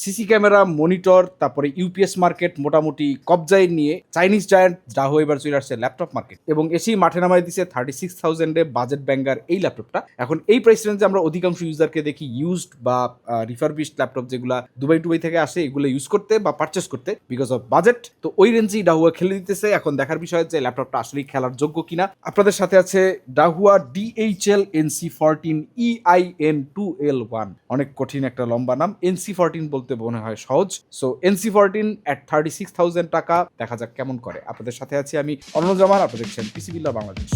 CC camera, monitor, তারপরে UPS market মোটামুটি কবজায় নিয়ে চাইনিজ জায়ান্ট রাহু এবার চলে আসছে ল্যাপটপ মার্কেট। এবং এসেই মাঠে নামাই দিছে থার্টি সিক্স থাউজেন্ডে বাজেট ব্যাঙ্গার এই ল্যাপটপটা। এখন এই প্রাইস রেঞ্জে আমরা অধিকাংশ ইউজারকে দেখি ইউজড বা রিফারবিশড ল্যাপটপ যেগুলো দুবাই, টুবাই থেকে আসে, এগুলো ইউজ করতে বা পারচেস করতে বিকজ অফ বাজেট তো ওই রেঞ্জেই ডাহুয়া খেলে দিতেছে। এখন দেখার বিষয় যে ল্যাপটপটা আসলেই খেলার যোগ্য কিনা। আপনাদের সাথে আছে Dahua DHL NC fourteen EIN two L one অনেক কঠিন একটা লম্বা নাম। এনসি ফোরটিন বলতে মনে হয় সহজ। So NC fourteen at thirty six thousand টাকা। দেখা যাক কেমন করে। আপনাদের সাথে আছি আমি অর্ণজামান আপনারা দেখছেন পিসি বিল্লা বাংলাদেশ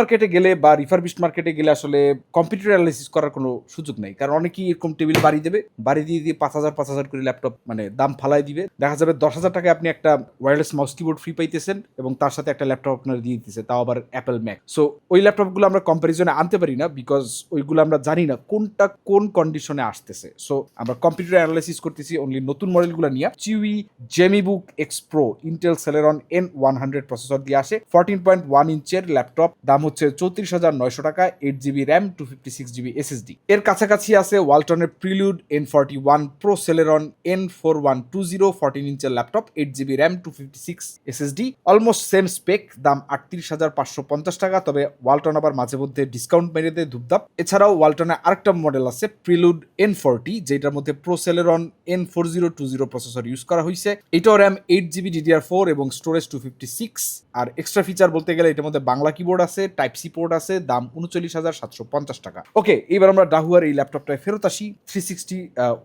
মার্কেটে গেলে বা রিফারবিশড মার্কেটে গেলে আসলে কম্পিউটার অ্যানালাইসিস করার কোনো সুযোগ নেই। কারণ অনেকেই এরকম টেবিল বাড়ি দেবে, বাড়ি দিয়ে দিয়ে পাঁচ হাজার পাঁচ হাজার করে ল্যাপটপ মানে দাম ফালাই দিবে। দেখা যাবে দশ হাজার টাকায় আপনি একটা ওয়্যারলেস মাউস কিবোর্ড ফ্রি পাইতেছেন এবং তার সাথে একটা ল্যাপটপ আপনার দিয়ে দিতেছে, তাও আবার অ্যাপেল ম্যাক সো ওই ল্যাপটপগুলো আমরা কম্পারিজনে আনতে পারি না বিকজ ওইগুলো আমরা জানি না কোনটা কোন কন্ডিশনে আসতেছে। সো আমরা কম্পিউটার অ্যানালাইসিস করতেছি অনলি নতুন মডেলগুলো নিয়ে। Chuwi GemiBook X Pro Intel Celeron N one hundred processor দিয়ে আসে। ফোরটিন পয়েন্ট ওয়ান ইঞ্চের ল্যাপটপ দাম হচ্ছে চৌত্রিশ হাজার নয়শো টাকা eight GB RAM two fifty six GB SSD এর কাছাকাছি আছে ওয়ালটনের Prelude N forty one Pro Celeron N four one two zero fourteen ইঞ্চের laptop eight GB RAM two fifty six SSD almost same spec দাম আটত্রিশ হাজার পাঁচশো পঞ্চাশ টাকা, তবে ওয়ালটন আবার মাঝে মধ্যে ডিসকাউন্ট মেরে দেয় ধূপধাপ। এছাড়াও ওয়ালটনের আরেকটা মডেল আছে প্রিলুড এন ফোরটি যেটার মধ্যে Pro Celeron N four zero two zero processor use করা হয়েছে এটাও RAM eight GB DDR four এবং স্টোরেজ টু ফিফটি সিক্স আর এক্সট্রা ফিচার বলতে গেলে এটার মধ্যে বাংলা কিবোর্ড আছে টাইপ সি পোর্ট আছে, দাম উনচল্লিশ হাজার সাতশো পঞ্চাশ টাকা। ওকে এবার আমরা ডাহুয়ার এই ল্যাপটপটায় ফেরত আসি। থ্রি সিক্সটি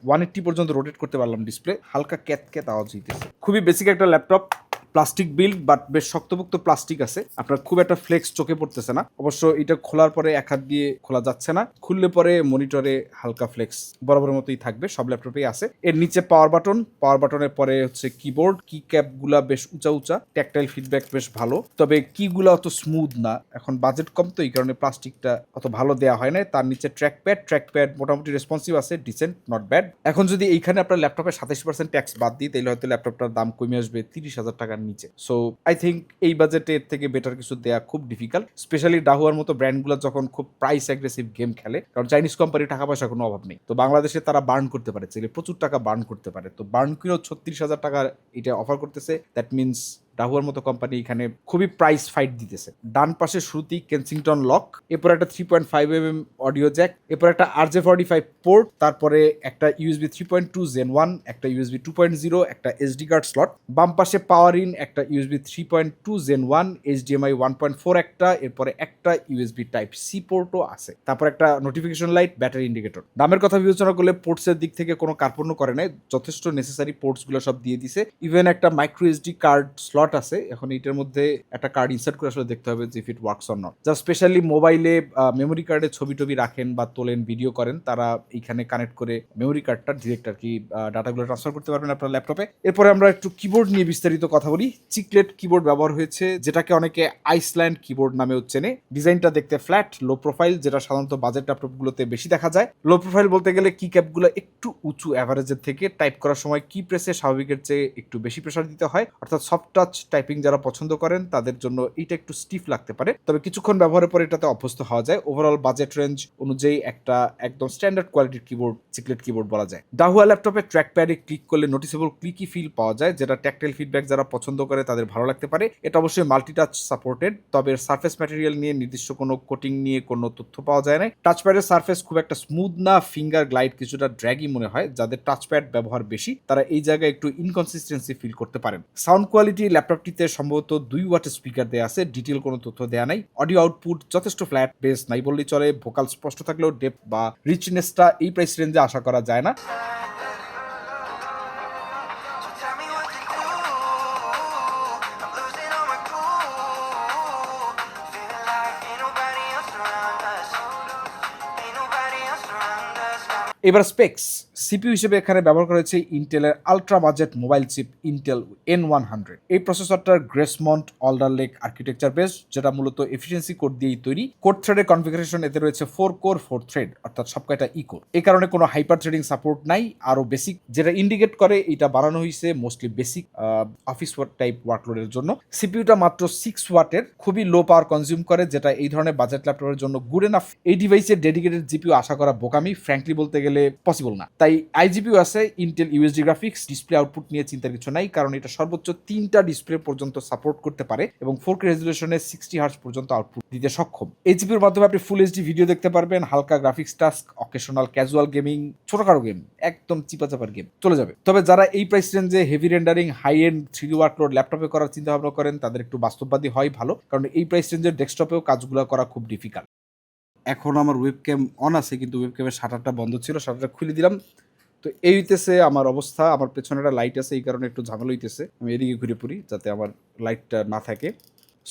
ওয়ান এইট্টি পর্যন্ত রোটেট করতে পারলাম ডিসপ্লে হালকা ক্যাত ক্যাত আওয়াজ হইতেছে। খুবই বেসিক একটা ল্যাপটপ প্লাস্টিক বিল্ড বাট বেশ শক্তপোক্ত প্লাস্টিক আছে। আপনার খুব একটা ফ্লেক্স চোখে পড়তেছে না। অবশ্য এটা খোলার পরে এক হাত দিয়ে খোলা যাচ্ছে না। খুললে পরে মনিটরে হালকা ফ্লেক্স বরাবর মতোই থাকবে, সব ল্যাপটপেই আছে। এর নিচে পাওয়ার বাটন পাওয়ার বাটনের পরে হচ্ছে কিবোর্ড কি ক্যাপগুলা বেশ উঁচা উঁচা ট্যাকটাইল ফিডব্যাক বেশ ভালো। তবে কিগুলা অত স্মুথ না। এখন বাজেট কম তো, এই কারণে প্লাস্টিকটা অত ভালো দেওয়া হয় না তার নিচে ট্র্যাক প্যাড ট্র্যাক প্যাড মোটামুটি রেসপন্সিভ আছে ডিসেন্ট নট ব্যাড এখন যদি এইখানে আপনার ল্যাপটপে সাতাশ পার্সেন্ট ট্যাক্স বাদ দিই, তাহলে হয়তো ল্যাপটপটার দাম কমে আসবে তিরিশ হাজার টাকার নিচে। সো আই থিঙ্ক এই বাজেটে এর থেকে বেটার কিছু দেওয়া খুব ডিফিকাল্ট স্পেশালি ডাহুয়ার মতো ব্র্যান্ডগুলো যখন খুব প্রাইস অ্যাগ্রেসিভ গেম খেলে, কারণ চাইনিজ কোম্পানি টাকা পয়সা কোনো অভাব নেই। তো বাংলাদেশে তারা বার্ন করতে পারে চাইলে প্রচুর টাকা বার্ন করতে পারে। তো বার্ন করেও ছত্রিশ হাজার টাকা এটা অফার করতেছে দ্যাট মিনস ডাহুয়ার মতো কোম্পানি এখানে খুবই প্রাইস ফাইট দিতেছে। ডান পাশে শ্রুতি, কেনসিংটন লক, এরপর একটা three point five M M audio jack এরপর একটা R J forty five port তারপরে একটা USB three point two gen one একটা ইউএসবি টু পয়েন্ট জিরো একটা এসডি কার্ড স্লট বাম পাশে পাওয়ার ইন একটা USB three point two gen one HDMI one point four একটা, এরপরে একটা ইউএসবি টাইপ সি পোর্টও আছে। তারপর একটা নোটিফিকেশন লাইট ব্যাটারি ইন্ডিকেটর দামের কথা বিবেচনা করলে পোর্টসের দিক থেকে কোনো কার্পণ্য করে নাই, যথেষ্ট নেসেসারি পোর্টসগুলো সব দিয়ে দিছে। ইভেন একটা মাইক্রো এসডি কার্ড স্লট আছে। এখন এটার মধ্যে একটা কার্ড ইনসার্ট করে আসলে দেখতে হবে যে if it works or not যা স্পেশালি মোবাইলে মেমোরি কার্ডে ছবি টবি রাখেন বা তোলেন ভিডিও করেন, তারা এইখানে কানেক্ট করে মেমোরি কার্ডটা ডিরেক্ট আর কি ডাটাগুলো ট্রান্সফার করতে পারবেন আপনার ল্যাপটপে এরপরে আমরা একটু কিবোর্ড নিয়ে বিস্তারিত কথা বলি। চিকলেট কিবোর্ড ব্যবহার হয়েছে, যেটাকে অনেকে আইসল্যান্ড কিবোর্ড নামেও চেনে। ডিজাইনটা দেখতে ফ্ল্যাট লো প্রোফাইল যেটা সাধারণত বাজেট ল্যাপটপগুলোতে বেশি দেখা যায়। লো প্রোফাইল বলতে গেলে কি ক্যাপগুলো একটু উঁচু অ্যাভারেজের থেকে টাইপ করার সময় কি প্রেসে স্বাভাবিকের চেয়ে একটু বেশি প্রেশার দিতে হয়। অর্থাৎ সফট টাচ টাইপিং যারা পছন্দ করেন, তাদের জন্য এটা একটু স্টিফ লাগতে পারে। তবে কিছুক্ষণ ব্যবহারের পরে এটাতে অভ্যস্ত হওয়া যায়। ওভারঅল বাজেট রেঞ্জ অনুযায়ী একটা একদম স্ট্যান্ডার্ড কোয়ালিটির কিবোর্ড চিকলেট কিবোর্ড বলা যায়। ডাহুয়া ল্যাপটপে ট্র্যাক প্যাডে ক্লিক করলে নোটিসেবল ক্লিকি ফিল পাওয়া যায়, যেটা ট্যাকটাইল ফিডব্যাক যারা পছন্দ করে তাদের ভালো লাগতে পারে। এটা অবশ্যই মাল্টিটাচ সাপোর্টেড তবে সার্ফেস ম্যাটেরিয়াল নিয়ে নির্দিষ্ট কোনো কোটিং নিয়ে কোনো তথ্য পাওয়া যায় না। টাচ প্যাডের সার্ফেস খুব একটা স্মুথ না ফিঙ্গার গ্লাইড কিছুটা ড্র্যাগি মনে হয়, যাদের টাচ প্যাড ব্যবহার বেশি, তারা এই জায়গায় একটু ইনকনসিস্টেন্সি ফিল করতে পারেন। সাউন্ড কোয়ালিটি ল্যাপটপটিতে সম্ভবত দুই ওয়াটের স্পিকার দেওয়া আছে ডিটেল কোনো তথ্য দেওয়া নাই অডিও আউটপুট যথেষ্ট ফ্ল্যাট বেস নাই বললেই চলে ভোকাল স্পষ্ট থাকলেও ডেপ বা রিচনেসটা এই প্রাইস রেঞ্জে আশা করা যায় না. এবার স্পেক্স সিপিইউ হিসেবে এখানে ব্যবহার করা হয়েছে ইন্টেলের ultra budget mobile chip Intel N one hundred এই প্রসেসরটার Gracemont Alder Lake architecture base যেটা মূলত এফিসিয়েন্সি কোড দিয়েই তৈরি। কোড থ্রেডের কনফিগারেশন এতে রয়েছে ফোর কোর ফোর থ্রেড অর্থাৎ সবকয়টা ই কোর এই কারণে কোনো হাইপার থ্রেডিং সাপোর্ট নাই আরও বেসিক যেটা ইন্ডিকেট করে, এটা বানানো হয়েছে মোস্টলি বেসিক অফিস টাইপ ওয়ার্কলোডের জন্য। সিপিউটা মাত্র সিক্স ওয়াটের, খুবই লো পাওয়ার কনজিউম করে, যেটা এই ধরনের বাজেট ল্যাপটপের জন্য গুড এনাফ এই ডিভাইসের ডেডিকেটেড জিপিউ আশা করা বোকামি ফ্র্যাঙ্কলি বলতে গেলে পসিবল না। তাই আইজিপিউ আছে Intel UHD graphics display output নিয়ে চিন্তার কিছু নাই, কারণ এটা সর্বোচ্চ তিনটা ডিসপ্লে পর্যন্ত সাপোর্ট করতে পারে এবং ফোর কে রেজুলেশনে সিক্সটি হার্স পর্যন্ত আউটপুট দিতে সক্ষম। এই জিপির মাধ্যমে আপনি ফুল এইচডি ভিডিও দেখতে পারবেন, হালকা graphics task occasional casual gaming ছোটখাটো গেম একদম চিপা চাপার গেম চলে যাবে। তবে যারা এই প্রাইস রেঞ্জে heavy rendering high end three workload ল্যাপটপে করার চিন্তা ভাবনা করেন, তাদের একটু বাস্তববাদী হয় ভালো, কারণ এই প্রাইস রেঞ্জের ডেস্কটপেও কাজগুলো করা খুব ডিফিকাল্ট এখন আমার ওয়েবক্যাম অন আছে, কিন্তু ওয়েবক্যামের শাটারটা বন্ধ ছিল শাটারটা খুলে দিলাম। তো এই হইতেছে আমার অবস্থা, আমার পেছনে একটা লাইট আছে, এই কারণে একটু ঝামেলা হইতেছে। আমি এদিকে ঘুরে পড়ি, যাতে আমার লাইটটা না থাকে।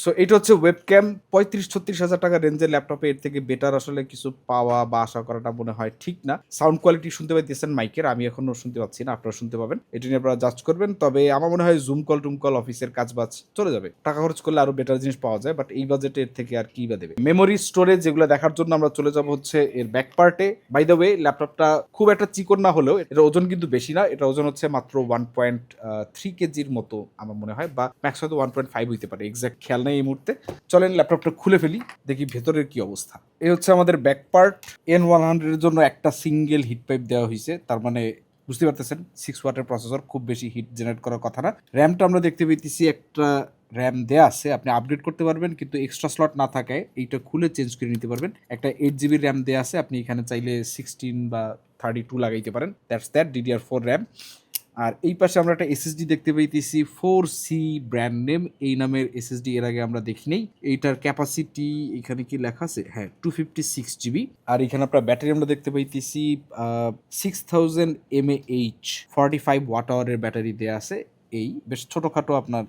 সো এটা হচ্ছে ওয়েবক্যাম পঁয়ত্রিশ, ছত্রিশ হাজার টাকা রেঞ্জের ল্যাপটপে এর থেকে বেটার আসলে কিছু পাওয়া বা আশা করাটা মনে হয় ঠিক না। সাউন্ড কোয়ালিটি শুনতে পাইতেছেন মাইকের আমি এখনও শুনতে পাচ্ছি না, আপনারা শুনতে পাবেন। এটা নিয়ে আপনারা জাজ করবেন, তবে আমার মনে হয় জুম কল টুম কল অফিসের কাজ বাজ চলে যাবে। টাকা খরচ করলে আরও বেটার জিনিস পাওয়া যায় বাট এই বাজেটে এর থেকে আর কি বা দেবে? মেমোরি স্টোরেজ যেগুলো দেখার জন্য আমরা চলে যাব হচ্ছে এর ব্যাক পার্টে বাই দ্য ওয়ে ল্যাপটপটা খুব একটা চিকন না হলেও এটা ওজন কিন্তু বেশি না এটা ওজন হচ্ছে মাত্র ওয়ান পয়েন্ট থ্রি কেজির মতো আমার মনে হয়, বা ম্যাক্স হয়তো ওয়ান পয়েন্ট ফাইভ হইতে পারে এক্সাক্ট খেয়াল নেই এই মুহূর্তে। চলেন ল্যাপটপটা খুলে ফেলি, দেখি ভেতরের কি অবস্থা। এই হচ্ছে আমাদের ব্যাক পার্ট এন ওয়ান হান্ড্রেডের জন্য একটা সিঙ্গেল হিট পাইপ দেওয়া হয়েছে। তার মানে বুঝতে পারতেছেন সিক্স ওয়াটের প্রসেসর খুব বেশি হিট জেনারেট করার কথা না। র্যামটা আমরা দেখতে পেয়েছি, একটা র্যাম দেয়া আছে, আপনি আপগ্রেড করতে পারবেন, কিন্তু এক্সট্রা স্লট না থাকায় এইটা খুলে চেঞ্জ করে নিতে পারবেন। একটা এইট জিবি র্যাম দেয়া আছে, আপনি এখানে চাইলে সিক্সটিন বা থার্টি টু লাগাইতে পারেন। That's that DDR four RAM আর এই পাশে আমরা একটা এসএসডি দেখতে পাইতেছি ফোর সি ব্র্যান্ড নেম এই নামের এসএসডি এর আগে আমরা দেখি নেই। এইটার ক্যাপাসিটি এখানে কি লেখা আছে? হ্যাঁ টু ফিফটি সিক্স জিবি আর এখানে আপনার ব্যাটারি আমরা দেখতে পাইতেছি six thousand M H forty five watt আওয়ারের battery দেওয়া আছে, এই বেশ ছোটোখাটো আপনার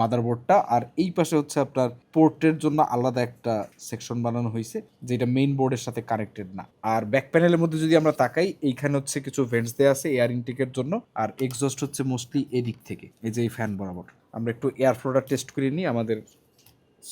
মাদারবোর্ডটা আর এই পাশে হচ্ছে আপনার পোর্টের জন্য আলাদা একটা সেকশন বানানো হয়েছে যেটা মেইন বোর্ডের সাথে কানেক্টেড না। আর ব্যাক প্যানেলের মধ্যে যদি আমরা তাকাই, এইখানে হচ্ছে কিছু ভেন্টস দেওয়া আছে এয়ার ইনটেকের জন্য। আর এক্সস্ট হচ্ছে মোস্টলি এদিক থেকে, এই যে এই ফ্যান বরাবর। আমরা একটু এয়ার ফ্লোটা টেস্ট করে নিই আমাদের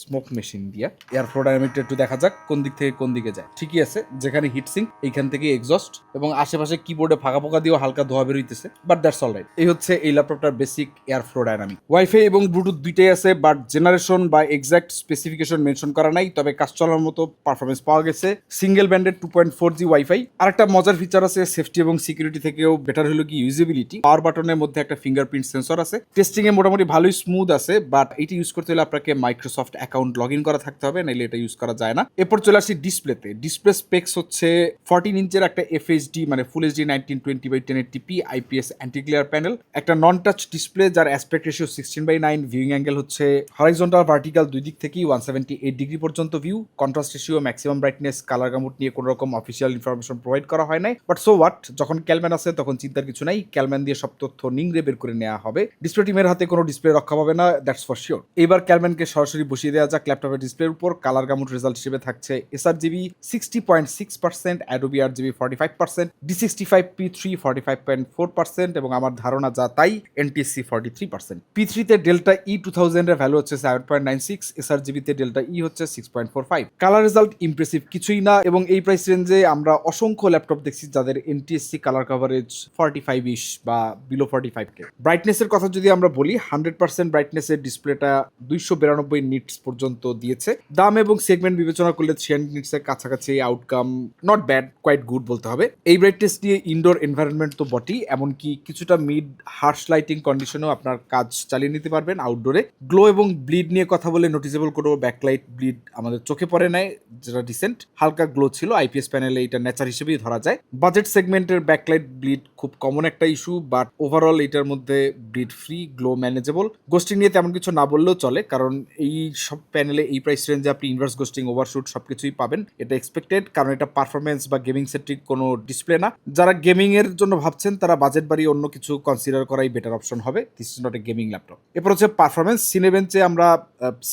স্মোক মেশিন দিয়া। এয়ার ডায়নামিকটা একটু দেখা যাক, কোন দিক থেকে কোন দিকে যায়। ঠিকই আছে, যেখানে হিটসিং এইখান থেকে এক্সস্ট এবং আশেপাশে কিবোর্ডে ফাঁকা ফোকা দিয়েও হালকা ধোয়া বেরোইতেছে বাট দ্যাটস অল রাইট এই হচ্ছে এই ল্যাপটপটার basic airflow dynamic wifi এবং ব্লুটুথ দুইটাই আছে বাট জেনারেশন বা এক্সাক্ট স্পেসিফিকেশন মেনশন করা নাই, তবে কাজ চলার মতো পারফরমেন্স পাওয়া গেছে। Single banded two point four G wifi আর একটা মজার ফিচার আছে সেফটি এবং সিকিউরিটি থেকেও বেটার হলো কি ইউজিবিলিটি পাওয়ার বাটনের মধ্যে একটা ফিঙ্গারপ্রিন্ট সেন্সর আছে। টেস্টিং এ মোটামুটি ভালোই স্মুথ আছে বাট এটি ইউজ করতে হলে আপনাকে মাইক্রোসফট অ্যাকাউন্ট লগ ইন করা থাকতে হবে নাহলে এটা ইউজ করা যায় না। এরপর চলে আসি ডিসপ্লেতে। ডিসপ্লে স্পেক্স হচ্ছে ফর্টিন ইঞ্চের একটা এফএইচডি মানে full HD nineteen twenty by ten eighty p IPS anti clear panel একটা নন টাচ ডিসপ্লে যার aspect ratio sixteen by nine viewing angle হচ্ছে হরাইজন্টাল ভার্টিক্যাল দুই দিক থেকেই ওয়ান সেভেন্টি এইট ডিগ্রি পর্যন্ত view contrast ratio maximum brightness colour gamut নিয়ে কোনো রকম অফিসিয়াল ইনফরমেশন প্রোভাইড করা হয় নাই। বাট সো হোয়াট যখন ক্যালম্যান আছে, তখন চিন্তার কিছু নাই। ক্যালম্যান দিয়ে সব তথ্য নিংড়ে বের করে নেওয়া হবে। ডিসপ্লে টিমের হাতে কোনো ডিসপ্লে রক্ষা পাবে না দ্যাটস ফর শিওর এবার ক্যালম্যানকে সরাসরি বসিয়ে দেওয়া যাক ল্যাপটপের ডিসপ্লের উপর। কালার গামুট রেজাল্ট হিসেবে থাকছে sRGB sixty point six percent Adobe RGB forty five percent D sixty five P three forty five point four percent এবং আমার ধারণা যা তাই NTSC forty three percent P থ্রিতে ডেল্টা ই টু থাউজেন্ডের ভ্যালু হচ্ছে সেভেন পয়েন্ট নাইন সিক্স এসআর জিবিতে ডেল্টা ই হচ্ছে six point four five colour result impressive কিছুই না এবং এই প্রাইস রেঞ্জে আমরা অসংখ্য ল্যাপটপ দেখছি যাদের NTSC colour coverage forty five is বা বিলো ফর্টি ফাইভ কে ব্রাইটনেসের কথা যদি আমরা বলি হান্ড্রেড পার্সেন্ট ব্রাইটনেসের ডিসপ্লেটা দুইশো বিরানব্বই নিটস পর্যন্ত দিয়েছে। দাম এবং সেগমেন্ট বিবেচনা করলে থ্রি নিটসের কাছাকাছি outcome not bad quite good বলতে হবে। এই ব্রাইটনেস নিয়ে ইনডোর এনভায়রনমেন্ট তো বটেই, এমনকি কিছুটা মিড হার্শ লাইটিং কন্ডিশনেও আপনার কাজ চালিয়ে নিতে পারবেন আউটডোরে গ্লো এবং ব্লিড নিয়ে কথা বলে নোটিসেবল কোনো ব্যাকলাইট ব্লিড আমাদের চোখে পড়ে নাই, যেটা ডিসেন্ট হালকা গ্লো ছিল আইপিএস প্যানেলে এটা নেচার হিসেবেই ধরা যায়। বাজেট সেগমেন্টের ব্যাকলাইট ব্লিড খুব কমন একটা ইস্যু বাট ওভারঅল এটার মধ্যে ব্লিড ফ্রি গ্লো ম্যানেজেবল গোষ্ঠী নিয়ে তেমন কিছু না বললেও চলে, কারণ এই সব প্যানেলে এই প্রাইস রেঞ্জে আপনি ইনভার্স গোস্টিং ওভারশুট সব কিছুই পাবেন। এটা এক্সপেক্টেড কারণ এটা পারফরমেন্স বা গেমিং সেন্ট্রিক কোনো ডিসপ্লে না। যারা গেমিং এর জন্য ভাবছেন, তারা বাজেট বাড়িয়ে অন্য কিছু কনসিডার করাই বেটার অপশন হবে। This is not a gaming laptop এরপর হচ্ছে পারফরমেন্স সিনেবেঞ্চে আমরা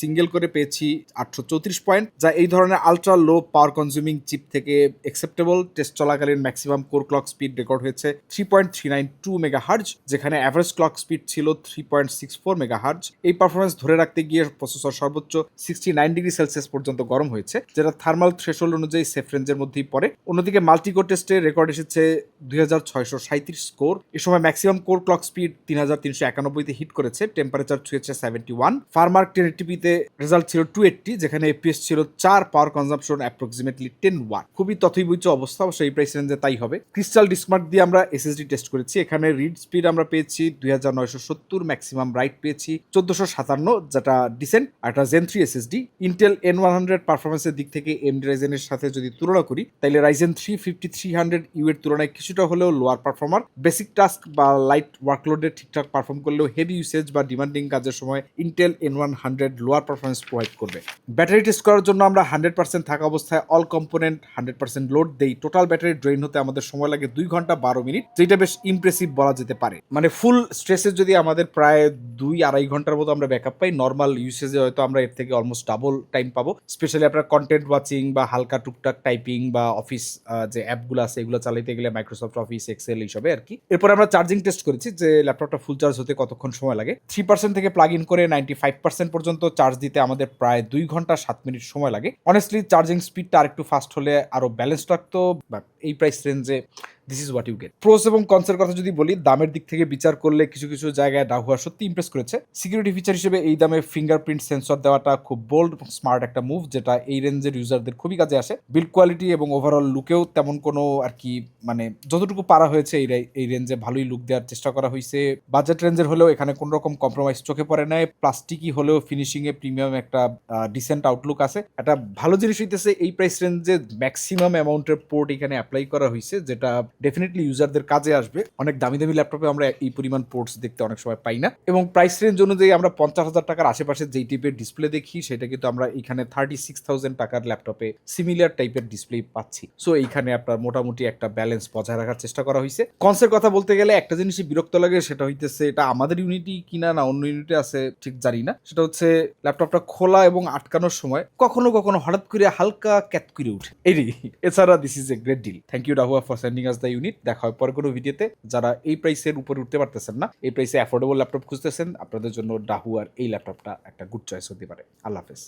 সিঙ্গেল করে পেয়েছি আটশো চৌত্রিশ পয়েন্ট যা এই ধরনের ultra low power consuming chip থেকে অ্যাকসেপ্টেবল টেস্ট চলাকালীন maximum core clock speed record হয়েছে three point three nine two megahertz যেখানে অ্যাভারেজ ক্লক স্পিড ছিল three point six four megahertz এই পারফরমেন্স ধরে রাখতে গিয়ে প্রসেসর সর্বোচ্চ সিক্সটি নাইন ডিগ্রি সেলসিয়াস পর্যন্ত গরম হয়েছে, যেটা থার্মাল থ্রেশোল্ড অনুযায়ী সেফ রেঞ্জের মধ্যেই পড়ে। অন্যদিকে মাল্টিকোর টেস্টে রেকর্ড এসেছে দুই হাজার ছয়শো স্কোর এ সময় ম্যাক্সিমাম কোর ক্লক স্পিড তিন হাজার তিনশো হিট করেছে টেম্পারেচার ছুঁয়েছে সেভেন্টি ওয়ান ফার্মার্ক টেন টিপিতে রেজাল্ট ছিল টু এইটটি যেখানে এপিএস ছিল চার power consumption approximately ten watt খুবই তথৈবুচ্চ অবস্থা অবশ্য এই প্রাইস রেঞ্জে তাই হবে। ক্রিস্টাল ডিসমার্ক দিয়ে আমরা এসএসডি টেস্ট করেছি, এখানে রিড স্পিড আমরা পেয়েছি দুই হাজার নয়শো সত্তর ম্যাক্সিমাম রাইট পেয়েছি চোদ্দশো সাতান্ন, যেটা ডিসেন্ট আর Gen three SSD Intel N one hundred পারফরমেন্সের দিক থেকে এমডি রাইজেনের সাথে যদি তুলনা করি তাহলে Ryzen three fifty three hundred U এর তুলনায় কিছুটা হলেও লোয়ার পারফর্মার বেসিক টাস্ক বা লাইট ওয়ার্কলোডে ঠিকঠাক পারফর্ম করলেও হেভি ইউসেজ বা ডিমান্ডিং কাজের সময় Intel N one hundred lower performance provide করবে। ব্যাটারি টেস্ট করার জন্য আমরা হান্ড্রেড পার্সেন্ট থাকা অবস্থায় all component hundred percent load দেই। টোটাল ব্যাটারি ড্রেন হতে আমাদের সময় লাগে দুই ঘণ্টা বারো মিনিট, যেটা বেশ ইমপ্রেসিভ বলা যেতে পারে। মানে ফুল স্ট্রেসে যদি আমাদের প্রায় দুই আড়াই ঘণ্টার মতো আমরা ব্যাকআপ পাই নর্মাল ইউসেজে হয়তো আমরা এর থেকে অলমোস্ট ডাবল টাইম পাবো। স্পেশালি আপনার কন্টেন্ট ওয়াচিং বা হালকা টুকটাক টাইপিং বা অফিস যে অ্যাপগুলো আছে, এগুলো চালাতে গেলে মাইক্রোসফট অফিস এক্সেল এইসবে আর কি। এরপর আমরা চার্জিং টেস্ট করেছি যে ল্যাপটপটা ফুল চার্জ হতে কতক্ষণ সময় লাগে। থ্রি পার্সেন্ট থেকে প্লাগ ইন করে নাইনটি ফাইভ পার্সেন্ট পর্যন্ত চার্জ দিতে আমাদের প্রায় দুই ঘণ্টা সাত মিনিট সময় লাগে। অনেস্টলি চার্জিং স্পিডটা আরেকটু ফাস্ট হলে আরও ব্যালেন্স রাখতো বা এই প্রাইস রেঞ্জে this is what you get pros এবং কনসের কথা যদি বলি, দামের দিক থেকে বিচার করলে কিছু কিছু জায়গায় ডাহুয়া সত্যি ইমপ্রেস করেছে। সিকিউরিটি ফিচার হিসেবে এই দামে ফিঙ্গারপ্রিন্ট সেন্সর দেওয়াটা খুব বোল্ড স্মার্ট একটা মুভ যেটা এই রেঞ্জের ইউজারদের খুবই কাজে আসে। বিল্ড কোয়ালিটি এবং ওভারঅল লুকেও তেমন কোনো আর কি মানে যতটুকু পারা হয়েছে, এই এই রেঞ্জে ভালোই লুক দেওয়ার চেষ্টা করা হয়েছে বাজেট রেঞ্জের হলেও এখানে কোনো রকম কম্প্রোমাইজ চোখে পড়ে নাই। প্লাস্টিকই হলেও ফিনিশিংয়ে প্রিমিয়াম একটা ডিসেন্ট আউটলুক আছে। একটা ভালো জিনিস হইতেছে, এই প্রাইস রেঞ্জে ম্যাক্সিমাম অ্যামাউন্টের পোর্ট এখানে অ্যাপ্লাই করা হয়েছে যেটা ডেফিনেটলি ইউজারদের কাজে আসবে। অনেক দামি দামি ল্যাপটপে আমরা এই পরিমাণ পোর্টস দেখতে অনেক সময় পাই না। এবং প্রাইস রেঞ্জ অনুযায়ী আমরা পঞ্চাশ হাজার টাকার আশেপাশে যেই টাইপের ডিসপ্লে দেখি, সেটা কিন্তু আমরা এখানে থার্টি সিক্স থাউজেন্ড টাকার ল্যাপটপে সিমিলার টাইপের ডিসপ্লে পাচ্ছি। সো এইখানে আপনার মোটামুটি একটা ব্যালেন্স বজায় রাখার চেষ্টা করা হয়েছে কনসের কথা বলতে গেলে একটা জিনিসই বিরক্ত লাগে, সেটা হইতেছে এটা আমাদের ইউনিটি কিনা না অন্য ইউনিটে আছে, ঠিক জানি না। সেটা হচ্ছে ল্যাপটপটা খোলা এবং আটকানোর সময় কখনো কখনো হঠাৎ করে হালকা ক্যাত করে উঠে এই এছাড়া this is a great deal thank you Rahuya for sending us the unit দেখা হয় পরে কোনো ভিডিওতে যারা এই প্রাইসের উপরে উঠতে পারতেছেন না, এই প্রাইসে অ্যাফোর্ডেবল ল্যাপটপ খুঁজতেছেন, আপনাদের জন্য ডাহুয়ার এই ল্যাপটপটা একটা গুড চয়েস হতে পারে। আল্লাহ হাফেজ।